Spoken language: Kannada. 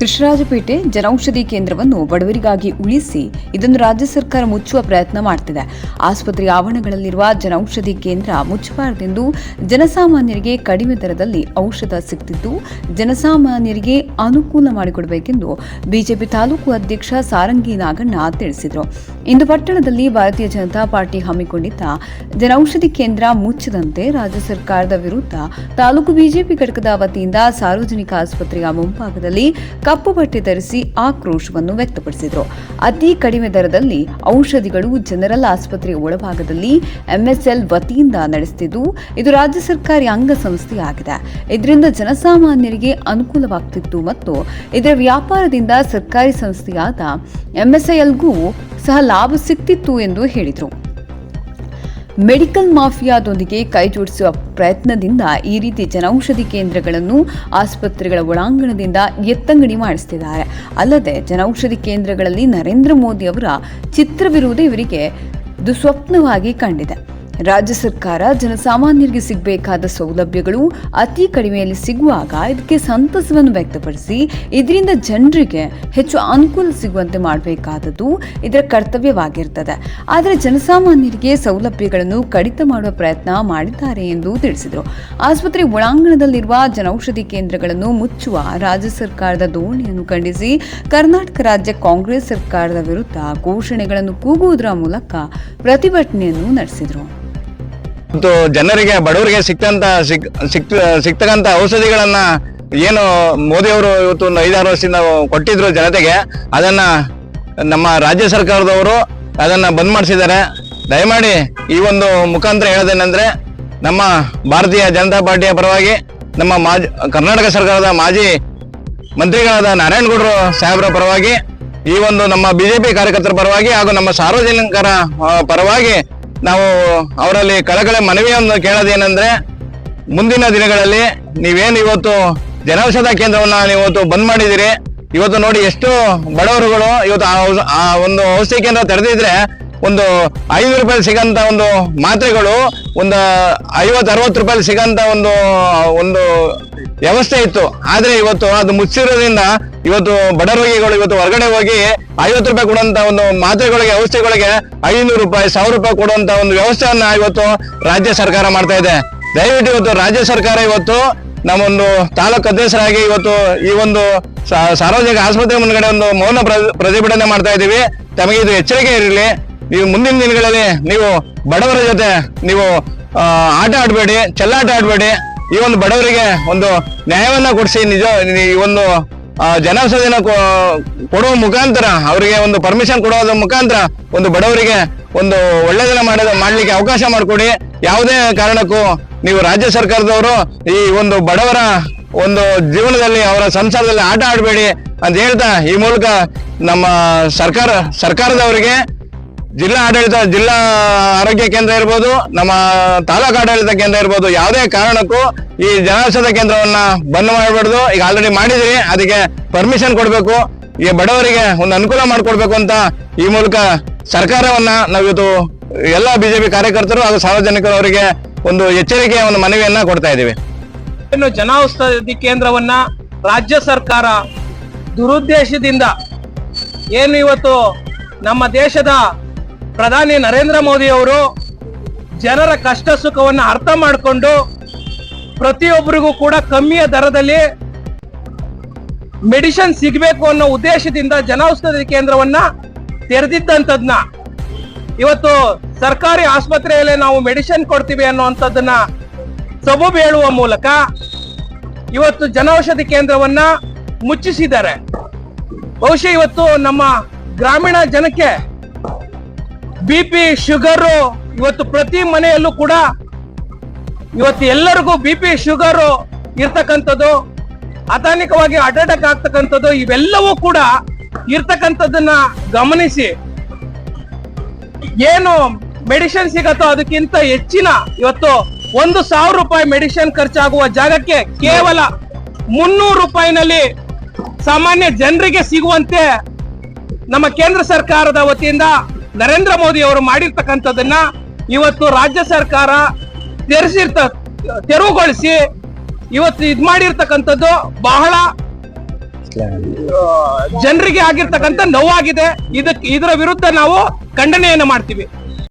ಕೃಷ್ಣರಾಜಪೇಟೆ ಜನೌಷಧಿ ಕೇಂದ್ರವನ್ನು ಬಡವರಿಗಾಗಿ ಉಳಿಸಿ ಇದನ್ನು ರಾಜ್ಯ ಸರ್ಕಾರ ಮುಚ್ಚುವ ಪ್ರಯತ್ನ ಮಾಡ್ತಿದೆ. ಆಸ್ಪತ್ರೆ ಆವರಣಗಳಲ್ಲಿರುವ ಜನೌಷಧಿ ಕೇಂದ್ರ ಮುಚ್ಚಬಾರದೆಂದು ಜನಸಾಮಾನ್ಯರಿಗೆ ಕಡಿಮೆ ದರದಲ್ಲಿ ಔಷಧ ಸಿಗ್ತಿದ್ದು, ಜನಸಾಮಾನ್ಯರಿಗೆ ಅನುಕೂಲ ಮಾಡಿಕೊಡಬೇಕೆಂದು ಬಿಜೆಪಿ ತಾಲೂಕು ಅಧ್ಯಕ್ಷ ಸಾರಂಗಿ ನಾಗಣ್ಣ ತಿಳಿಸಿದರು. ಇಂದು ಪಟ್ಟಣದಲ್ಲಿ ಭಾರತೀಯ ಜನತಾ ಪಾರ್ಟಿ ಹಮ್ಮಿಕೊಂಡಿದ್ದ ಜನೌಷಧಿ ಕೇಂದ್ರ ಮುಚ್ಚದಂತೆ ರಾಜ್ಯ ಸರ್ಕಾರದ ವಿರುದ್ಧ ತಾಲೂಕು ಬಿಜೆಪಿ ಘಟಕದ ವತಿಯಿಂದ ಸಾರ್ವಜನಿಕ ಆಸ್ಪತ್ರೆಯ ಮುಂಭಾಗದಲ್ಲಿ ಕಪ್ಪು ಬಟ್ಟೆ ಧರಿಸಿ ಆಕ್ರೋಶವನ್ನು ವ್ಯಕ್ತಪಡಿಸಿದರು. ಅತಿ ಕಡಿಮೆ ದರದಲ್ಲಿ ಔಷಧಿಗಳು ಜನರಲ್ ಆಸ್ಪತ್ರೆಯ ಒಳಭಾಗದಲ್ಲಿ ಎಂಎಸ್ಎಲ್ ವತಿಯಿಂದ ನಡೆಸುತ್ತಿದ್ದು ಇದು ರಾಜ್ಯ ಸರ್ಕಾರಿ ಅಂಗಸಂಸ್ಥೆಯಾಗಿದೆ. ಇದರಿಂದ ಜನಸಾಮಾನ್ಯರಿಗೆ ಅನುಕೂಲವಾಗ್ತಿತ್ತು ಮತ್ತು ಇದರ ವ್ಯಾಪಾರದಿಂದ ಸರ್ಕಾರಿ ಸಂಸ್ಥೆಯಾದ ಎಂಎಸ್ಐಎಲ್ಗೂ ಸಹ ಲಾಭ ಸಿಕ್ತಿತ್ತು ಎಂದು ಹೇಳಿದರು. ಮೆಡಿಕಲ್ ಮಾಫಿಯಾದೊಂದಿಗೆ ಕೈಜೋಡಿಸುವ ಪ್ರಯತ್ನದಿಂದ ಈ ರೀತಿ ಜನೌಷಧಿ ಕೇಂದ್ರಗಳನ್ನು ಆಸ್ಪತ್ರೆಗಳ ಒಳಾಂಗಣದಿಂದ ಎತ್ತಂಗಡಿ ಮಾಡಿಸ್ತಿದ್ದಾರೆ. ಅಲ್ಲದೆ ಜನೌಷಧಿ ಕೇಂದ್ರಗಳಲ್ಲಿ ನರೇಂದ್ರ ಮೋದಿ ಅವರ ಚಿತ್ರವಿರುವುದೇ ಇವರಿಗೆ ದುಸ್ವಪ್ನವಾಗಿ ಕಂಡಿದೆ. ರಾಜ್ಯ ಸರ್ಕಾರ ಜನಸಾಮಾನ್ಯರಿಗೆ ಸಿಗಬೇಕಾದ ಸೌಲಭ್ಯಗಳು ಅತಿ ಕಡಿಮೆಯಲ್ಲಿ ಸಿಗುವಾಗ ಇದಕ್ಕೆ ಸಂತಸವನ್ನು ವ್ಯಕ್ತಪಡಿಸಿ, ಇದರಿಂದ ಜನರಿಗೆ ಹೆಚ್ಚು ಅನುಕೂಲ ಸಿಗುವಂತೆ ಮಾಡಬೇಕಾದದ್ದು ಇದರ ಕರ್ತವ್ಯವಾಗಿರ್ತದೆ. ಆದರೆ ಜನಸಾಮಾನ್ಯರಿಗೆ ಸೌಲಭ್ಯಗಳನ್ನು ಕಡಿತ ಮಾಡುವ ಪ್ರಯತ್ನ ಮಾಡಿದ್ದಾರೆ ಎಂದು ತಿಳಿಸಿದರು. ಆಸ್ಪತ್ರೆ ಒಳಾಂಗಣದಲ್ಲಿರುವ ಜನೌಷಧಿ ಕೇಂದ್ರಗಳನ್ನು ಮುಚ್ಚುವ ರಾಜ್ಯ ಸರ್ಕಾರದ ಧೋರಣೆಯನ್ನು ಖಂಡಿಸಿ, ಕರ್ನಾಟಕ ರಾಜ್ಯ ಕಾಂಗ್ರೆಸ್ ಸರ್ಕಾರದ ವಿರುದ್ಧ ಘೋಷಣೆಗಳನ್ನು ಕೂಗುವುದರ ಮೂಲಕ ಪ್ರತಿಭಟನೆಯನ್ನು ನಡೆಸಿದರು. ಮತ್ತು ಜನರಿಗೆ, ಬಡವರಿಗೆ ಸಿಕ್ತಂತ ಸಿಕ್ ಔಷಧಿಗಳನ್ನ ಏನು ಮೋದಿ ಅವರು ಇವತ್ತು ಒಂದು ಐದಾರು ವರ್ಷದಿಂದ ಕೊಟ್ಟಿದ್ರು ಜನತೆಗೆ, ಅದನ್ನ ನಮ್ಮ ರಾಜ್ಯ ಸರ್ಕಾರದವರು ಅದನ್ನ ಬಂದ್ ಮಾಡಿಸಿದ್ದಾರೆ. ದಯಮಾಡಿ ಈ ಒಂದು ಮುಖಾಂತರ ಹೇಳೋದೇನೆಂದ್ರೆ, ನಮ್ಮ ಭಾರತೀಯ ಜನತಾ ಪಾರ್ಟಿಯ ಪರವಾಗಿ ನಮ್ಮ ಮಾಜಿ, ಕರ್ನಾಟಕ ಸರ್ಕಾರದ ಮಾಜಿ ಮಂತ್ರಿಗಳಾದ ನಾರಾಯಣಗೌಡರು ಸಾಹೇಬರ ಪರವಾಗಿ, ಈ ಒಂದು ನಮ್ಮ ಬಿಜೆಪಿ ಕಾರ್ಯಕರ್ತರ ಪರವಾಗಿ ಹಾಗೂ ನಮ್ಮ ಸಾರ್ವಜನಿಕರ ಪರವಾಗಿ ನಾವು ಅವರಲ್ಲಿ ಕಳಕಳ ಮನವಿಯನ್ನು ಕೇಳೋದೇನೆಂದ್ರೆ ಮುಂದಿನ ದಿನಗಳಲ್ಲಿ ನೀವೇನು ಇವತ್ತು ಜನೌಷಧ ಕೇಂದ್ರವನ್ನ ಇವತ್ತು ಬಂದ್ ಮಾಡಿದಿರಿ ಇವತ್ತು ನೋಡಿ ಎಷ್ಟು ಬಡವರುಗಳು ಇವತ್ತು ಆ ಒಂದು ಔಷಧಿ ಕೇಂದ್ರ ತೆರೆದಿದ್ರೆ ಒಂದು ಐನೂರು ರೂಪಾಯಿ ಸಿಗಂತ ಒಂದು ಮಾತ್ರೆಗಳು, ಒಂದು ಐವತ್ತು, ಅರವತ್ತು ರೂಪಾಯಿ ಸಿಗಂತ ಒಂದು ಒಂದು ವ್ಯವಸ್ಥೆ ಇತ್ತು. ಆದ್ರೆ ಇವತ್ತು ಅದು ಮುಚ್ಚಿರೋದ್ರಿಂದ ಇವತ್ತು ಬಡ ರೋಗಿಗಳು ಇವತ್ತು ಹೊರಗಡೆ ಹೋಗಿ ಐವತ್ತು ರೂಪಾಯಿ ಕೊಡುವಂತ ಒಂದು ಮಾತ್ರೆಗಳಿಗೆ, ಔಷಧಿಗಳಿಗೆ ಐನೂರು ರೂಪಾಯಿ, ಸಾವಿರ ರೂಪಾಯಿ ಕೊಡುವಂತ ಒಂದು ವ್ಯವಸ್ಥೆಯನ್ನ ಇವತ್ತು ರಾಜ್ಯ ಸರ್ಕಾರ ಮಾಡ್ತಾ ಇದೆ. ದಯವಿಟ್ಟು ಇವತ್ತು ರಾಜ್ಯ ಸರ್ಕಾರ ಇವತ್ತು ನಮ್ಮೊಂದು ತಾಲೂಕು ಅಧ್ಯಕ್ಷರಾಗಿ ಇವತ್ತು ಈ ಒಂದು ಸಾರ್ವಜನಿಕ ಆಸ್ಪತ್ರೆ ಮುಂದ್ಗಡೆ ಒಂದು ಮೌನ ಪ್ರ- ಪ್ರತಿಭಟನೆ ಮಾಡ್ತಾ ಇದ್ದೀವಿ. ತಮಗೆ ಇದು ಎಚ್ಚರಿಕೆ ಇರಲಿ. ನೀವು ಮುಂದಿನ ದಿನಗಳಲ್ಲಿ ನೀವು ಬಡವರ ಜೊತೆ ನೀವು ಆಟ ಆಡಬೇಡಿ, ಚೆಲ್ಲಾಟ ಆಡಬೇಡಿ. ಈ ಒಂದು ಬಡವರಿಗೆ ಒಂದು ನ್ಯಾಯವನ್ನ ಕೊಡಿಸಿ ನಿಜ, ಈ ಒಂದು ಜನೌಷಧಿನ ಕೊಡುವ ಮುಖಾಂತರ, ಅವರಿಗೆ ಒಂದು ಪರ್ಮಿಷನ್ ಕೊಡೋದ್ರ ಮುಖಾಂತರ ಒಂದು ಬಡವರಿಗೆ ಒಂದು ಒಳ್ಳೆದನ್ನ ಮಾಡೋದು, ಮಾಡ್ಲಿಕ್ಕೆ ಅವಕಾಶ ಮಾಡಿಕೊಡಿ. ಯಾವುದೇ ಕಾರಣಕ್ಕೂ ನೀವು ರಾಜ್ಯ ಸರ್ಕಾರದವರು ಈ ಒಂದು ಬಡವರ ಒಂದು ಜೀವನದಲ್ಲಿ, ಅವರ ಸಂಸಾರದಲ್ಲಿ ಆಟ ಆಡಬೇಡಿ ಅಂತ ಹೇಳ್ತಾ, ಈ ಮೂಲಕ ನಮ್ಮ ಸರ್ಕಾರ, ಸರ್ಕಾರದವರಿಗೆ ಜಿಲ್ಲಾ ಆಡಳಿತ, ಜಿಲ್ಲಾ ಆರೋಗ್ಯ ಕೇಂದ್ರ ಇರ್ಬೋದು, ನಮ್ಮ ತಾಲೂಕು ಆಡಳಿತ ಕೇಂದ್ರ ಇರ್ಬೋದು, ಯಾವುದೇ ಕಾರಣಕ್ಕೂ ಈ ಜನೌಷಧ ಕೇಂದ್ರವನ್ನ ಬಂದ್ ಮಾಡಬಾರ್ದು ಈಗ ಆಲ್ರೆಡಿ ಮಾಡಿದಿರಿ, ಅದಕ್ಕೆ ಪರ್ಮಿಷನ್ ಕೊಡಬೇಕು. ಈ ಬಡವರಿಗೆ ಒಂದು ಅನುಕೂಲ ಮಾಡಿಕೊಡ್ಬೇಕು ಅಂತ ಈ ಮೂಲಕ ಸರ್ಕಾರವನ್ನ ನಾವಿವತ್ತು ಎಲ್ಲ ಬಿಜೆಪಿ ಕಾರ್ಯಕರ್ತರು ಹಾಗೂ ಸಾರ್ವಜನಿಕರು ಅವರಿಗೆ ಒಂದು ಎಚ್ಚರಿಕೆಯ ಒಂದು ಮನವಿಯನ್ನ ಕೊಡ್ತಾ ಇದ್ದೀವಿ. ಇನ್ನು ಜನೌಷಧಿ ಕೇಂದ್ರವನ್ನ ರಾಜ್ಯ ಸರ್ಕಾರ ದುರುದ್ದೇಶದಿಂದ ಏನು ಇವತ್ತು ನಮ್ಮ ದೇಶದ ಪ್ರಧಾನಿ ನರೇಂದ್ರ ಮೋದಿ ಅವರು ಜನರ ಕಷ್ಟ ಸುಖವನ್ನು ಅರ್ಥ ಮಾಡಿಕೊಂಡು ಪ್ರತಿಯೊಬ್ಬರಿಗೂ ಕೂಡ ಕಮ್ಮಿಯ ದರದಲ್ಲಿ ಮೆಡಿಸಿನ್ ಸಿಗಬೇಕು ಅನ್ನೋ ಉದ್ದೇಶದಿಂದ ಜನೌಷಧಿ ಕೇಂದ್ರವನ್ನ ತೆರೆದಿದ್ದಂಥದ್ನ. ಇವತ್ತು ಸರ್ಕಾರಿ ಆಸ್ಪತ್ರೆಯಲ್ಲೇ ನಾವು ಮೆಡಿಸಿನ್ ಕೊಡ್ತೀವಿ ಅನ್ನುವಂಥದ್ದನ್ನ ಸಬೂಬು ಹೇಳುವ ಮೂಲಕ ಇವತ್ತು ಜನೌಷಧಿ ಕೇಂದ್ರವನ್ನ ಮುಚ್ಚಿಸಿದ್ದಾರೆ. ಬಹುಶಃ ಇವತ್ತು ನಮ್ಮ ಗ್ರಾಮೀಣ ಜನಕ್ಕೆ ಬಿ ಪಿ ಶುಗರು ಇವತ್ತು ಪ್ರತಿ ಮನೆಯಲ್ಲೂ ಕೂಡ ಇವತ್ತು ಎಲ್ಲರಿಗೂ ಬಿ ಪಿ ಶುಗರು ಇರ್ತಕ್ಕಂಥದ್ದು ಅತಾನಿಕವಾಗಿ ಅಟ್ಯಾಕ್ ಆಗ್ತಕ್ಕಂಥದ್ದು, ಇವೆಲ್ಲವೂ ಕೂಡ ಇರ್ತಕ್ಕಂಥದ್ದನ್ನ ಗಮನಿಸಿ. ಏನು ಮೆಡಿಸಿನ್ ಸಿಗತ್ತೋ ಅದಕ್ಕಿಂತ ಹೆಚ್ಚಿನ ಇವತ್ತು ಒಂದು ಸಾವಿರ ರೂಪಾಯಿ ಮೆಡಿಸಿನ್ ಖರ್ಚಾಗುವ ಜಾಗಕ್ಕೆ ಕೇವಲ ಮುನ್ನೂರು ರೂಪಾಯಿನಲ್ಲಿ ಸಾಮಾನ್ಯ ಜನರಿಗೆ ಸಿಗುವಂತೆ ನಮ್ಮ ಕೇಂದ್ರ ಸರ್ಕಾರದ ವತಿಯಿಂದ ನರೇಂದ್ರ ಮೋದಿ ಅವರು ಮಾಡಿರ್ತಕ್ಕಂಥದನ್ನ ಇವತ್ತು ರಾಜ್ಯ ಸರ್ಕಾರ ತೆರೆಸಿರ್ತ, ತೆರವುಗೊಳಿಸಿ ಇವತ್ತು ಇದ್ ಮಾಡಿರ್ತಕ್ಕಂಥದ್ದು ಬಹಳ ಜನರಿಗೆ ಆಗಿರ್ತಕ್ಕಂಥ ನೋವಾಗಿದೆ. ಇದಕ್ಕೆ ಇದರ ವಿರುದ್ಧ ನಾವು ಖಂಡನೆಯನ್ನು ಮಾಡ್ತೀವಿ.